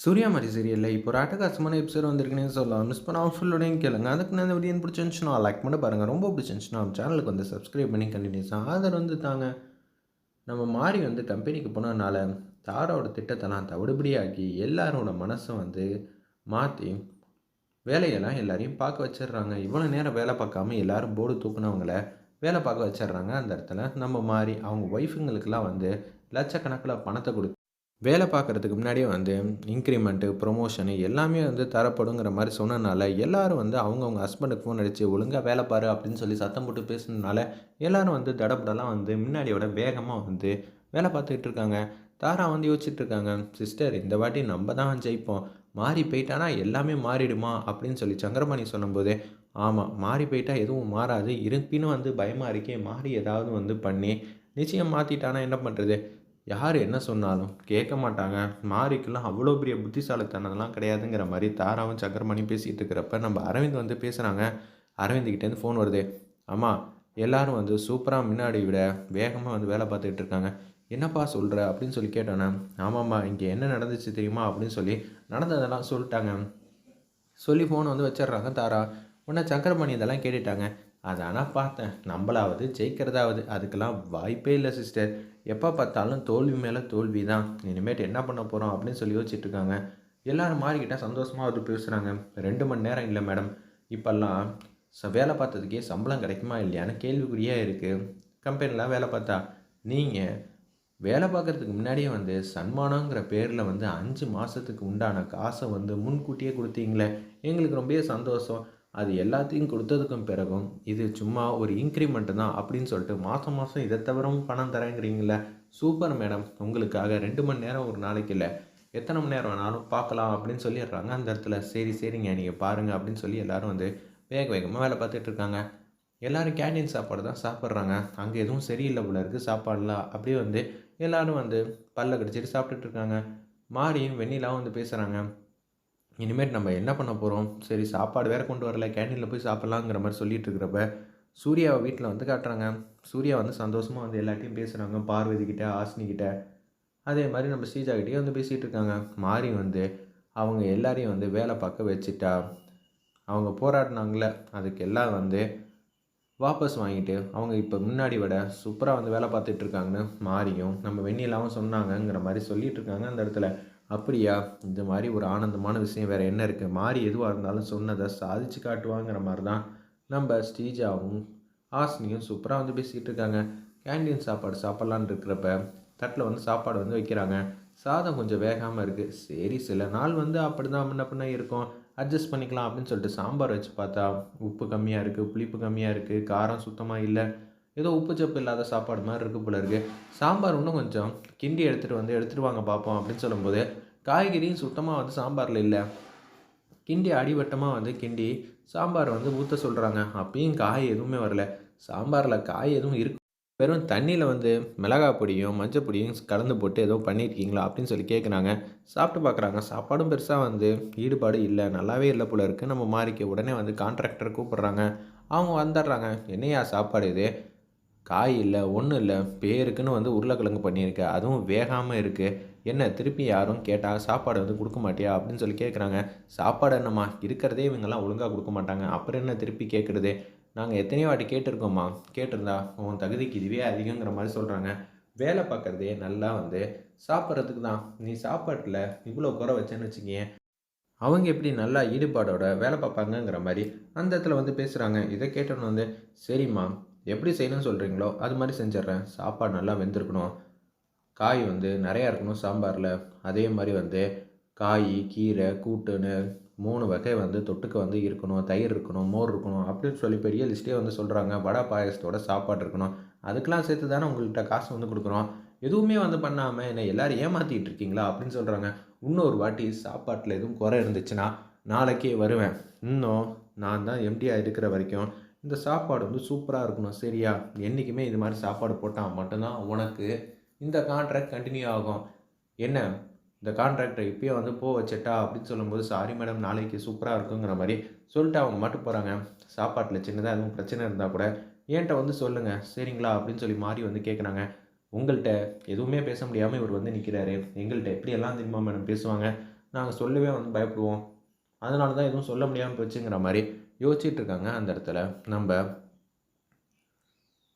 சூர்யா மாதிரி சீரியலில் இப்போ ஒரு எபிசோட் வந்திருக்குன்னு சொல்லலாம். மிஸ் பண்ணாமல் ஃபுல்லோடையும் கேளுங்க. அதுக்கு நான் இந்த வீடியோ பிடிச்சிருந்துச்சுன்னா லைக் பண்ண பாருங்கள் ரொம்ப பிடிச்சிருந்துச்சுன்னா நம்ம சேனலுக்கு வந்து சப்ஸ்கிரைப் பண்ணி கண்டினியூஸாக ஆதரவு வந்து தாங்க. நம்ம மாறி வந்து கம்பெனிக்கு போனதுனால தாரோட திட்டத்தெல்லாம் தவிடுபடியாக்கி எல்லாரோட மனசை வந்து மாற்றி வேலையெல்லாம் எல்லாரையும் பார்க்க வச்சிடுறாங்க. இவ்வளோ நேரம் வேலை பார்க்காம எல்லாரும் போர்டு தூக்குனவங்கள வேலை பார்க்க வச்சிடுறாங்க. அந்த இடத்துல நம்ம மாதிரி அவங்க ஒய்ஃபுங்களுக்கெல்லாம் வந்து லட்சக்கணக்கில் பணத்தை கொடுத்து வேலை பார்க்குறதுக்கு முன்னாடியே வந்து இன்க்ரிமெண்ட்டு ப்ரொமோஷனு எல்லாமே வந்து தரப்படுங்கிற மாதிரி சொன்னனால எல்லோரும் வந்து அவங்கவுங்க ஹஸ்பண்டுக்கு ஃபோன் அடித்து ஒழுங்காக வேலை பாரு அப்படின்னு சொல்லி சத்தம் போட்டு பேசுனதுனால எல்லாரும் வந்து தடப்படலாம் வந்து முன்னாடியோட வேகமாக வந்து வேலை பார்த்துக்கிட்டு இருக்காங்க. தாரா வந்து யோசிச்சுட்டு இருக்காங்க சிஸ்டர் இந்த வாட்டி நம்ம தான் ஜெயிப்போம். மாறி போயிட்டானா எல்லாமே மாறிடுமா? அப்படின்னு சொல்லி சங்கரபாணி சொல்லும்போது ஆமாம் மாறி போயிட்டா எதுவும் மாறாது. இருப்பினும் வந்து பயமாக இருக்கே மாறி ஏதாவது வந்து பண்ணி நிச்சயம் மாற்றிட்டானா என்ன பண்ணுறது யார் என்ன சொன்னாலும் கேட்க மாட்டாங்க. மாரிக்கெல்லாம் அவ்வளோ பெரிய புத்திசாலித்தனம்லாம் கிடையாதுங்கிற மாதிரி தாராவும் சக்கரமணி பேசிகிட்டு இருக்கிறப்ப நம்ம அரவிந்த் வந்து பேசுகிறாங்க அரவிந்த்கிட்டேருந்து ஃபோன் வருது. ஆமாம் எல்லாரும் வந்து சூப்பராக முன்னாடி விட வேகமாக வந்து வேலை பார்த்துக்கிட்டு இருக்காங்க. என்னப்பா சொல்கிற அப்படின்னு சொல்லி கேட்டோன்னே ஆமாம்மா இங்கே என்ன நடந்துச்சு தெரியுமா? அப்படின்னு சொல்லி நடந்ததெல்லாம் சொல்லிட்டாங்க. சொல்லி ஃபோனை வந்து வச்சிடுறாங்க தாரா. உடனே சக்கரமணி இதெல்லாம் கேட்டுட்டாங்க. அதை ஆனால் பார்த்தேன். நம்மளாவது ஜெயிக்கிறதாவது அதுக்கெல்லாம் வாய்ப்பே இல்லை சிஸ்டர் எப்போ பார்த்தாலும் தோல்வி மேலே தோல்வி தான் இனிமேட்டு என்ன பண்ண போகிறோம் அப்படின்னு சொல்லி யோசிச்சுட்ருக்காங்க எல்லோரும் மாறிக்கிட்டால் சந்தோஷமாக வந்து பேசுகிறாங்க ரெண்டு மணி நேரம் இல்லை மேடம் இப்போல்லாம் ச வேலை பார்த்ததுக்கே சம்பளம் கிடைக்குமா இல்லையான்னு கேள்விக்குறியாக இருக்குது கம்பெனிலாம் வேலை பார்த்தா நீங்கள் வேலை பார்க்குறதுக்கு முன்னாடியே வந்து சன்மானங்கிற பேரில் வந்து அஞ்சு மாதத்துக்கு உண்டான காசை வந்து முன்கூட்டியே கொடுத்தீங்களே. எங்களுக்கு ரொம்பவே சந்தோஷம். அது எல்லாத்தையும் கொடுத்ததுக்கும் பிறகும் இது சும்மா ஒரு இன்க்ரிமெண்ட் தான் அப்படின்னு சொல்லிட்டு மாதம் மாதம் இதை தவிரவும் பணம் தரேங்கிறீங்களே சூப்பர் மேடம் உங்களுக்காக ரெண்டு மணி நேரம் ஒரு நாளைக்கு இல்லை. எத்தனை மணி நேரம் வேணாலும் பார்க்கலாம் அப்படின்னு சொல்லிடுறாங்க. அந்த இடத்துல சரி சரிங்க நீங்கள் பாருங்கள் அப்படின்னு சொல்லி எல்லோரும் வந்து வேக வேகமாக வேலை பார்த்துட்டு இருக்காங்க. எல்லோரும் கேண்டீன் சாப்பாடு தான் சாப்பிட்றாங்க. அங்கே எதுவும் சரியில்லை போல இருக்குது சாப்பாடுலாம் அப்படியே வந்து எல்லோரும் வந்து பல்ல கடிச்சிட்டு சாப்பிட்டுட்டு இருக்காங்க. மாரியும் வெண்ணிலாவும் வந்து பேசுகிறாங்க இனிமேட் நம்ம என்ன பண்ண போகிறோம் சரி சாப்பாடு வேறு கொண்டு வரல கேண்டீனில் போய் சாப்பிட்லாங்கிற மாதிரி சொல்லிகிட்டு இருக்கிறப்ப சூர்யாவை வீட்டில் வந்து காட்டுறாங்க. சூர்யா வந்து சந்தோஷமாக வந்து எல்லாத்தையும் பேசுகிறாங்க பார்வதி ஆசினிக்கிட்ட அதே மாதிரி நம்ம ஸ்ரீஜா வந்து பேசிகிட்டு இருக்காங்க. மாறி வந்து அவங்க எல்லாரையும் வந்து வேலை பார்க்க வச்சுட்டா. அவங்க போராடினாங்களே அதுக்கு எல்லாம் வந்து வாபஸ் வாங்கிட்டு அவங்க இப்போ முன்னாடி விட சூப்பராக வந்து வேலை பார்த்துட்ருக்காங்கன்னு மாறியும் நம்ம வெண்ணிலாவும் சொன்னாங்கங்கிற மாதிரி சொல்லிகிட்டு இருக்காங்க அந்த இடத்துல. அப்படியா? இந்த மாதிரி ஒரு ஆனந்தமான விஷயம் வேறு என்ன இருக்குது மாறி எதுவாக இருந்தாலும் சொன்னதை சாதிச்சு காட்டுவாங்கிற மாதிரி தான் நம்ம ஸ்ரீஜாவும் ஆசினியும் சூப்பராக வந்து பேசிக்கிட்டு இருக்காங்க. கேண்டீன் சாப்பாடு சாப்பிட்லான்னு இருக்கிறப்ப தட்டில் வந்து சாப்பாடு வந்து வைக்கிறாங்க. சாதம் கொஞ்சம் வேகாமல் இருக்குது சரி சில நாள் வந்து அப்படி தான் முன்ன பின்ன இருக்கும். அட்ஜஸ்ட் பண்ணிக்கலாம் அப்படின்னு சொல்லிட்டு சாம்பார் வச்சு பார்த்தா உப்பு கம்மியாக இருக்குது புளிப்பு கம்மியாக இருக்குது காரம் சுத்தமாக இல்லை. ஏதோ உப்புச்சப்பு இல்லாத சாப்பாடு மாதிரி இருக்குது போல இருக்குது சாம்பார் இன்னும் கொஞ்சம் கிண்டி எடுத்துகிட்டு வந்து எடுத்துகிட்டு வாங்க பார்ப்போம் அப்படின்னு சொல்லும்போது காய்கறியும் சுத்தமாக வந்து சாம்பாரில் இல்லை. கிண்டி அடிவட்டமாக வந்து கிண்டி சாம்பார் வந்து ஊற்ற சொல்கிறாங்க அப்பயும் காய் எதுவுமே வரல. சாம்பாரில் காய் எதுவும் இருக்கு. வெறும் தண்ணியில் வந்து மிளகாய் பொடியும் மஞ்சள் பொடியும் கலந்து போட்டு ஏதோ பண்ணியிருக்கீங்களா அப்படின்னு சொல்லி கேட்குறாங்க சாப்பிட்டு பார்க்குறாங்க சாப்பாடும் பெருசாக வந்து ஈடுபாடு இல்லை. நல்லாவே இல்லை போல இருக்குது நம்ம மாறிக்க உடனே வந்து கான்ட்ராக்டர் கூப்பிட்றாங்க. அவங்க வந்துடுறாங்க. என்னையா சாப்பாடு இது? காய் இல்லை ஒன்றும் இல்லை பேருக்குன்னு வந்து உருளைக்கிழங்கு பண்ணியிருக்க. அதுவும் வேகாமல் இருக்குது என்ன திருப்பி யாரும் கேட்டால் சாப்பாடு வந்து கொடுக்க மாட்டியா? அப்படின்னு சொல்லி கேட்குறாங்க சாப்பாடு என்னம்மா? இருக்கிறதே இவங்கெல்லாம் ஒழுங்காக கொடுக்க மாட்டாங்க. அப்புறம் என்ன திருப்பி கேட்குறது நாங்கள் எத்தனையோ வாட்டி கேட்டிருக்கோம்மா. கேட்டிருந்தா உன் தகுதிக்கு இதுவே அதிகங்கிற மாதிரி சொல்கிறாங்க வேலை பார்க்குறதே நல்லா வந்து சாப்பிட்றதுக்கு தான். நீ சாப்பாட்டில் இவ்வளோ குறை வச்சேன்னு வச்சுக்கிங்க அவங்க எப்படி நல்லா ஈடுபாடோட வேலை பார்ப்பாங்கங்கிற மாதிரி அந்த இடத்துல வந்து பேசுகிறாங்க இதை கேட்டோன்னு வந்து சரிம்மா எப்படி செய்யணும்னு சொல்கிறீங்களோ அது மாதிரி செஞ்சிட்றேன். சாப்பாடு நல்லா வெந்திருக்கணும். காய் வந்து நிறையா இருக்கணும் சாம்பாரில். அதே மாதிரி வந்து காய் கீரை கூட்டுன்னு மூணு வகை வந்து தொட்டுக்க வந்து இருக்கணும். தயிர் இருக்கணும் மோர் இருக்கணும் அப்படின்னு சொல்லி பெரிய லிஸ்ட்டே வந்து சொல்கிறாங்க வடை பாயசத்தோட சாப்பாடு இருக்கணும். அதுக்கெலாம் சேர்த்து தானே உங்கள்கிட்ட காசு வந்து கொடுக்குறோம். எதுவுமே வந்து பண்ணாமல் என்னை எல்லோரும் ஏமாற்றிட்டு இருக்கீங்களா அப்படின்னு சொல்கிறாங்க இன்னொரு வாட்டி சாப்பாட்டில் எதுவும் குறை இருந்துச்சுன்னா நாளைக்கே வருவேன். இன்னும் நான் தான் எம்டியாக இருக்கிற வரைக்கும் இந்த சாப்பாடு வந்து சூப்பராக இருக்கணும். சரியா? என்றைக்குமே இது மாதிரி சாப்பாடு போட்டால் மட்டும்தான் உனக்கு இந்த கான்ட்ராக்ட் கண்டினியூ ஆகும். என்ன? இந்த கான்ட்ராக்டர் இப்போயே வந்து போ வச்சட்டா அப்படின்னு சொல்லும்போது சாரி மேடம் நாளைக்கு சூப்பராக இருக்குங்கிற மாதிரி சொல்லிட்டு அவங்க மட்டும் போகிறாங்க சாப்பாட்டில் சின்னதாக எதுவும் பிரச்சனை இருந்தால் கூட ஏன்ட்ட வந்து சொல்லுங்கள் சரிங்களா? அப்படின்னு சொல்லி மாறி வந்து கேட்குறாங்க உங்கள்கிட்ட எதுவுமே பேச முடியாமல் இவர் வந்து நிற்கிறாரு எங்கள்கிட்ட எப்படியெல்லாம் தெரியுமா மேடம் பேசுவாங்க? நாங்கள் சொல்லவே வந்து பயப்படுவோம். அதனால தான் எதுவும் சொல்ல முடியாமல் போச்சுங்கிற மாதிரி யோசிச்சிட்ருக்காங்க அந்த இடத்துல. நம்ம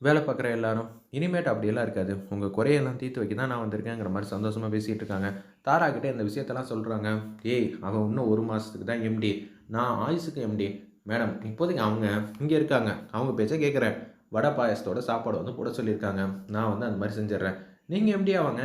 வேலை பார்க்குற எல்லாரும் இனிமேட் அப்படியெல்லாம் இருக்காது. உங்கள் குறையெல்லாம் தீர்த்து வைக்க தான் நான் வந்திருக்கேங்கிற மாதிரி சந்தோஷமாக பேசிகிட்டு இருக்காங்க தாராக்கிட்டே இந்த விஷயத்தெல்லாம் சொல்கிறாங்க ஏய் அவன் இன்னும் ஒரு மாதத்துக்கு தான் எம்டி நான் ஆயுசுக்கு எம்டி மேடம் இப்போதைக்கு அவங்க இங்கே இருக்காங்க. அவங்க பேச்சை கேட்குறேன் வடை பாயசத்தோட சாப்பாடு வந்து போட சொல்லியிருக்காங்க. நான் வந்து அந்த மாதிரி செஞ்சிடுறேன். நீங்கள் எம்டி அவங்க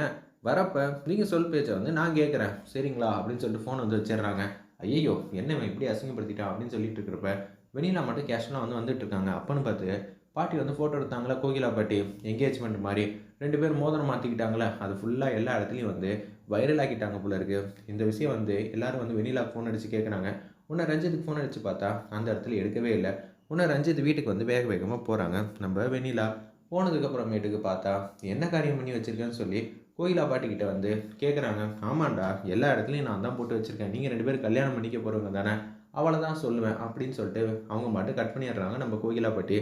வரப்போ நீங்கள் சொல் பேச்சை வந்து நான் கேட்குறேன் சரிங்களா? அப்படின்னு சொல்லிட்டு ஃபோன் வந்து வச்சிடுறாங்க. ஐயோ என்ன இப்படி அசிங்கப்படுத்திட்டான் அப்படின்னு சொல்லிட்டு இருக்கிறப்ப வெளியில் மட்டும் கேஷ்லாம் வந்து வந்துட்டு இருக்காங்க. அப்போன்னு பார்த்து பாட்டி வந்து ஃபோட்டோ எடுத்தாங்களா கோகிலா பாட்டி? என்கேஜ்மெண்ட் மாதிரி. ரெண்டு பேரும் மோதிரம் மாற்றிக்கிட்டாங்களே அது ஃபுல்லாக எல்லா இடத்துலையும் வந்து வைரல் ஆக்கிட்டாங்க போல இருக்கு. இந்த விஷயம் வந்து எல்லாரும் வந்து வெண்ணிலா ஃபோன் அடித்து கேட்குறாங்க உன்னை ரஞ்சித்துக்கு ஃபோன் அடித்து பார்த்தா அந்த இடத்துல எடுக்கவே இல்லை. உன்னை ரஞ்சித் வீட்டுக்கு வந்து வேக வேகமாக போகிறாங்க நம்ம வெண்ணிலா போனதுக்கப்புறமேட்டுக்கு பார்த்தா என்ன காரியம் பண்ணி வச்சுருக்கேன்னு சொல்லி கோயிலா பாட்டிக்கிட்ட வந்து கேட்குறாங்க ஆமாண்டா எல்லா இடத்துலையும் நான் தான் போட்டு வச்சுருக்கேன். நீங்கள் ரெண்டு பேரும் கல்யாணம் பண்ணிக்க போகிறவங்க தானே? அவளை தான் சொல்லுவேன் அப்படின்னு சொல்லிட்டு அவங்க மட்டும் கட் பண்ணிடுறாங்க நம்ம கோகிலா பாட்டி.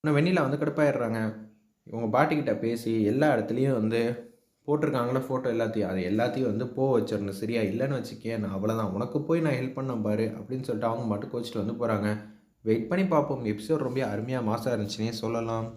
ஆனால் வெண்ணிலா வந்து கடுப்பாயிடுறாங்க. இவங்க பாட்டிக்கிட்ட பேசி எல்லா இடத்துலையும் வந்து போட்டிருக்காங்களே ஃபோட்டோ எல்லாத்தையும் அது எல்லாத்தையும் வந்து போக வச்சிடணும். சரியா இல்லைன்னு வச்சுக்கேன் நான் அவ்வளோதான் உனக்கு போய் நான் ஹெல்ப் பண்ண பாரு அப்படின்னு சொல்லிட்டு அவங்க மட்டும் கோச்சிட்டு வந்து போகிறாங்க வெயிட் பண்ணி பார்ப்போம். எபிசோட் ரொம்ப அருமையாக மாசாக இருந்துச்சுன்னே சொல்லலாம்.